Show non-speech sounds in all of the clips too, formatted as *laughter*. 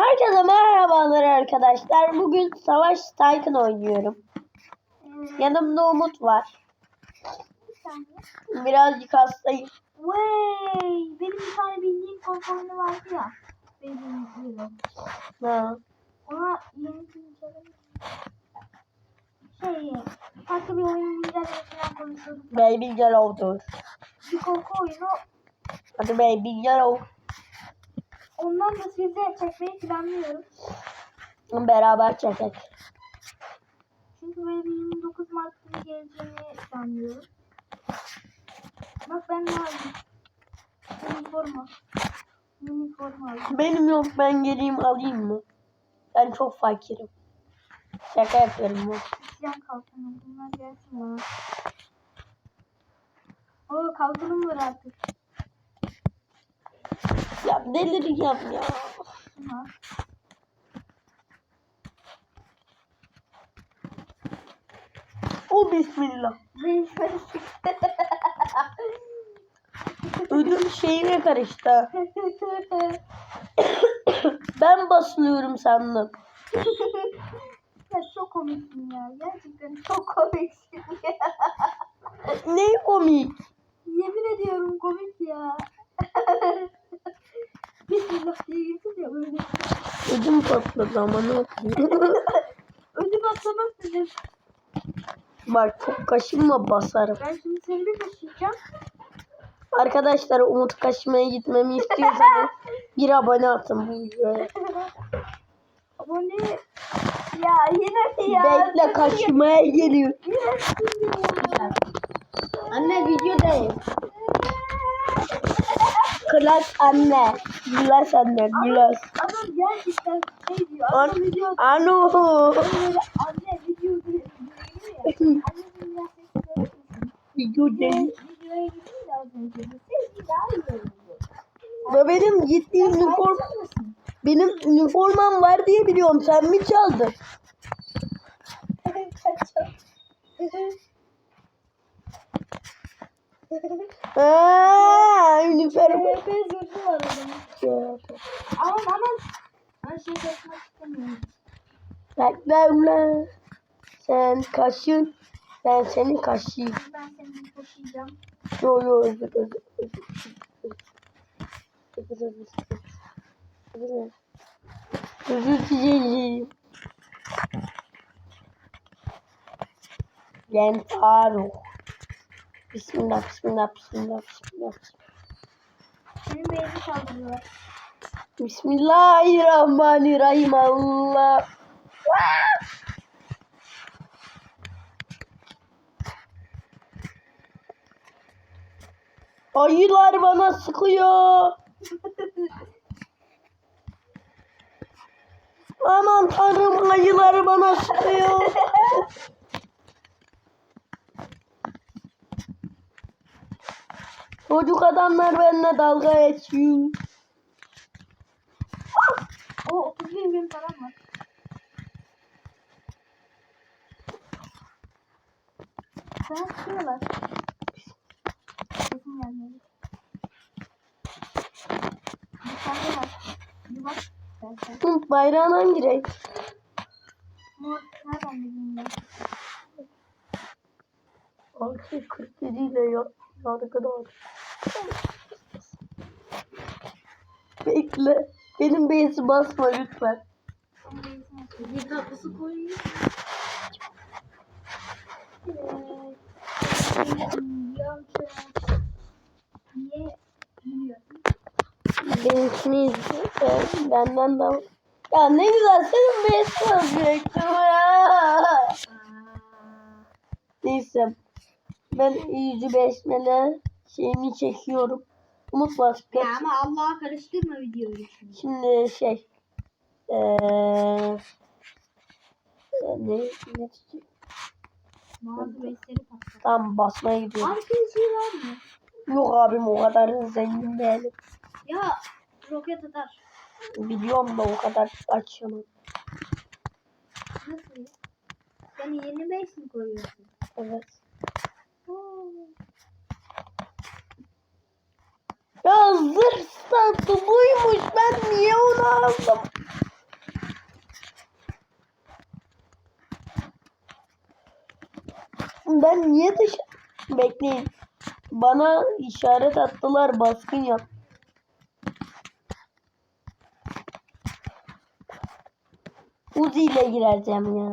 Herkese merhabalar arkadaşlar. Bugün Savaş Tycoon oynuyorum. Yanımda Umut var. Birazcık hastayım. Vay! Benim bir tane bildiğim korku oyunu vardı ya. Benim bildiğim. Ha. Ona yeni. Şey, farklı bir oyun güncellemesinden konuşuyorduk. Baby Yellow'dur. Bir korku oyunu. Hadi Baby Yellow. Ondan da size çekmeyi planlıyorum. Beraber çekek. Çünkü bir 29 Mart günü geleceğini planlıyorum. Bak ben ne aldım? Uniforma. Uniforma aldım. Benim yok ben geleyim alayım mı? Ben çok fakirim. Şaka yapıyorum bu. İsyan kalkanı. Bunlar gelsin bana. Oo kalkanım var artık. Ya delireceğim ya. O bismillah. Ödüm şeyine karıştı. ben basılıyorum sandım. ya çok komiksin ya. Gerçekten çok komiksin ya. Ne komik. Yemin ediyorum komik ya. Bismillah diye girsin ya böyle. Ödüm patladı ama ne yapayım. Ödüm atlamak dedim. Bak çok kaşınma basarım. Ben şimdi seni bir taşıyacağım. Arkadaşlar Umut kaşımaya gitmemi istiyorsanız *laughs* bir abone atın bu videoya. Abone. Ya yine ya? Bekle kaşımaya geliyor. Anne videodayım. *laughs* Klas anne. Gülas anne gülas. Adam gerçekten şey diyor. Adam video Anu. anne video diyor. Anne dünya sesi Videodayım. Videoya gittim de az önce. Sesi daha iyi oldu. Ve benim gittiğim üniform benim üniformam var diye biliyorum. Sen mi çaldın? *laughs* *laughs* Aa, üniforma. TP zırhı var adamın. Aman aman. Ben şey kaçmak istemiyorum. Bekle ulan. Sen kaşın. Ben seni kaşıyım. Ben seni taşıyacağım. Yo yo özür özür. Özür özür özür. Özür Özür dileyim. Ben Faruk. Bismillah bismillah bismillah bismillah. Senin beynini kaldırıyorlar. Bismillahirrahmanirrahim Allah. Ayılar bana sıkıyor. Aman tanrım ayılar bana sıkıyor. *laughs* Çocuk adamlar benimle dalga geçiyor. O 30 bin bin falan var. Sen sıkıyorlar. Sesim gelmedi. Dışarıda var. Bir bak. Sen sen. Hı, Bayrağın hangi renk? Mor. Nereden bileyim ben? Altı 47 ile ya yargıda var. Bekle. Benim beysi basma lütfen. Bir tatlısı biliyorsun? Benimkini. Ben- Benden de Ya ne güzel senin beysi alacaktım ya. Neyse. Ben yüzü besmele şeyimi çekiyorum. Umut başka. Ya ama Allah'a karıştırma videoyu şimdi. Şimdi şey. Eee ne, ne patlar. Tam basmaya gidiyorum. Senin şey var mı? Yok abim o kadar zengin değilim. Ya roket atar. Biliyorum da o kadar açamam. Nasıl? Sen yeni base mi koyuyorsun? Evet. Oo. Ya zırh standı buymuş. Ben niye onu aldım? Ben niye dış... Bekleyin. Bana işaret attılar baskın yap. Uzi ile gireceğim ya.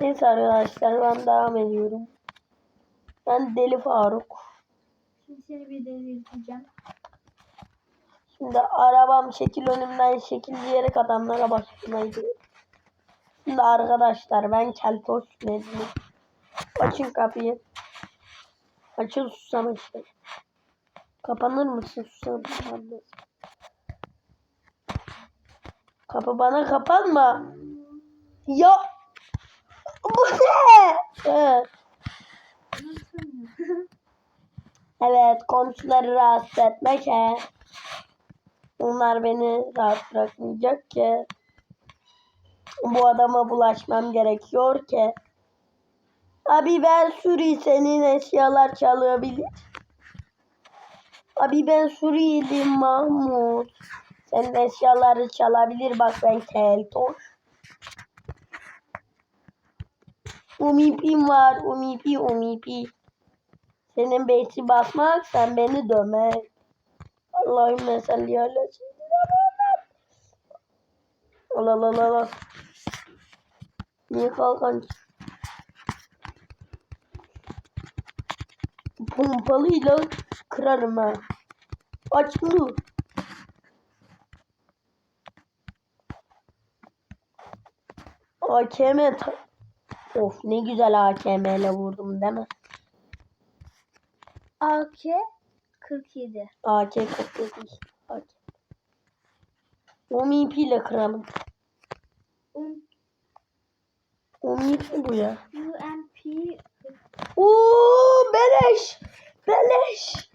Neyse arkadaşlar ben devam ediyorum. Ben Deli Faruk. Şimdi seni bir delirteceğim. Şimdi arabam şekil önümden şekil diyerek adamlara başlamaydı. Şimdi arkadaşlar ben Keltoş Necmi. Açın kapıyı. Açın susamışlar. Kapanır mısın susamışlar? Kapı bana kapanma. Ya. Bu ne? Evet. Komşuları rahatsız etmek he. Onlar beni rahat bırakmayacak ki. Bu adama bulaşmam gerekiyor ki. Abi ben Suri senin eşyalar çalabilir. Abi ben Suriyeliyim Mahmut. Senin eşyaları çalabilir bak ben keltoş. Umipim var umipi umipi. Senin beyti basmak sen beni dömek. Allahümme salli ala. Allah Allah Allah. Niye kalkan? Pompalıyla kırarım ha. Aç bunu. AKM Of ne güzel AKM ile vurdum değil mi? AK 47. AK 47. AK. O MP ile kıralım. Um, O MP bu ya. UMP Oo beleş. Beleş.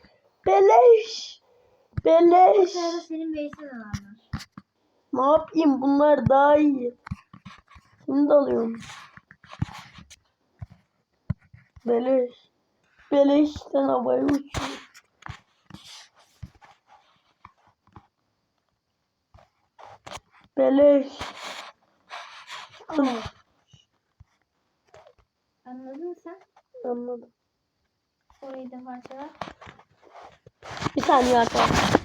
Beleş. Beleş. senin base'in alanlar. Ne yapayım bunlar daha iyi. Şimdi alıyorum. Beleş. Beleşten havaya uçuyor. Beleş. Anladın mı sen? Anladım. Orayı da parçalar. Bir saniye arkadaşlar.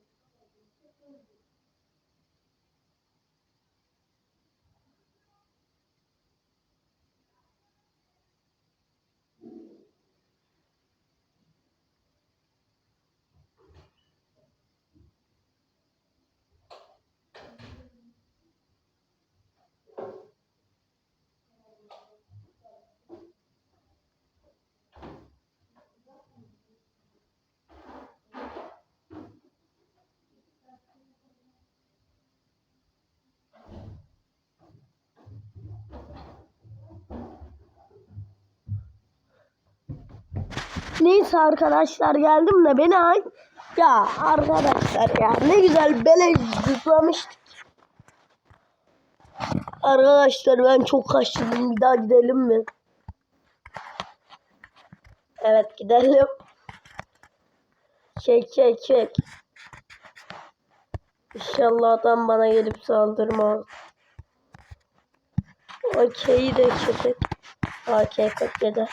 Neyse arkadaşlar geldim de beni ay ya arkadaşlar ya ne güzel beleş zıplamıştık. Arkadaşlar ben çok kaçtım bir daha gidelim mi? Evet gidelim. Çek çek çek. İnşallah adam bana gelip saldırmaz. AK'yi de çekek. AK 47.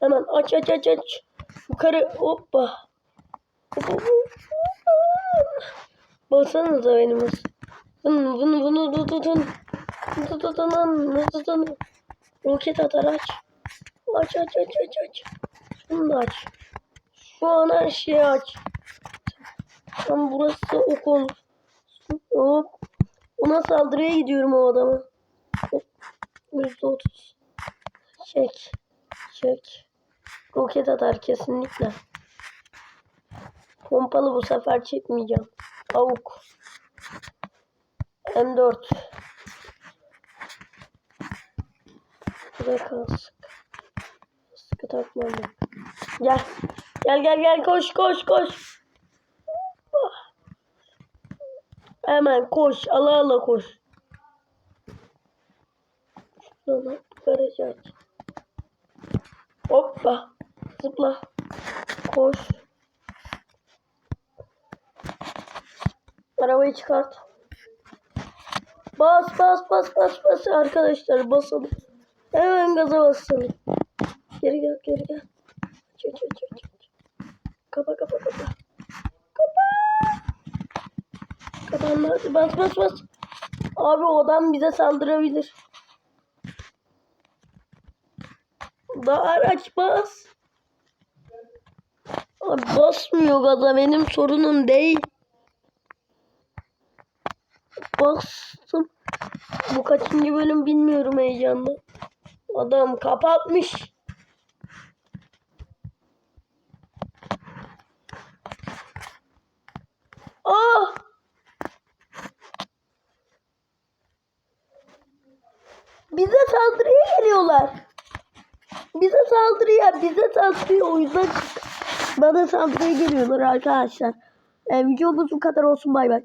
Hemen aç aç aç aç. Yukarı hoppa. Hoppa, hoppa. Baksanıza benim. Bunu bunu bunu tutun. Tutun tutun. Roket atar aç. Aç aç aç aç aç. Şunu da aç. Şu an her şeyi aç. Tam burası okul. Hop. Ona saldırıya gidiyorum o adama. Hop. Yüzde otuz. Çek. Çek. Roket atar kesinlikle. Pompalı bu sefer çekmeyeceğim. Avuk. M4. Buraya kalsın. Sıkı takmam. Gel. Gel gel gel koş koş koş. Hemen koş. Ala ala koş. Şuradan garajı aç. Hoppa. Zıpla. Koş. Arabayı çıkart. Bas bas bas bas bas arkadaşlar basalım. Hemen gaza basalım. Geri gel geri gel. Aç aç aç. aç. Kapa kapa kapa. Kapa. Kapandı hadi bas bas bas. Abi o adam bize saldırabilir. Daha araç bas. Abi basmıyor gaza benim sorunum değil. Bastım. Bu kaçıncı bölüm bilmiyorum heyecanla. Adam kapatmış. Ah! Bize saldırıya geliyorlar. Bize saldırıyor, bize saldırıyor. O yüzden bana saldırıya geliyorlar arkadaşlar. Ee, videomuz bu kadar olsun. Bay bay.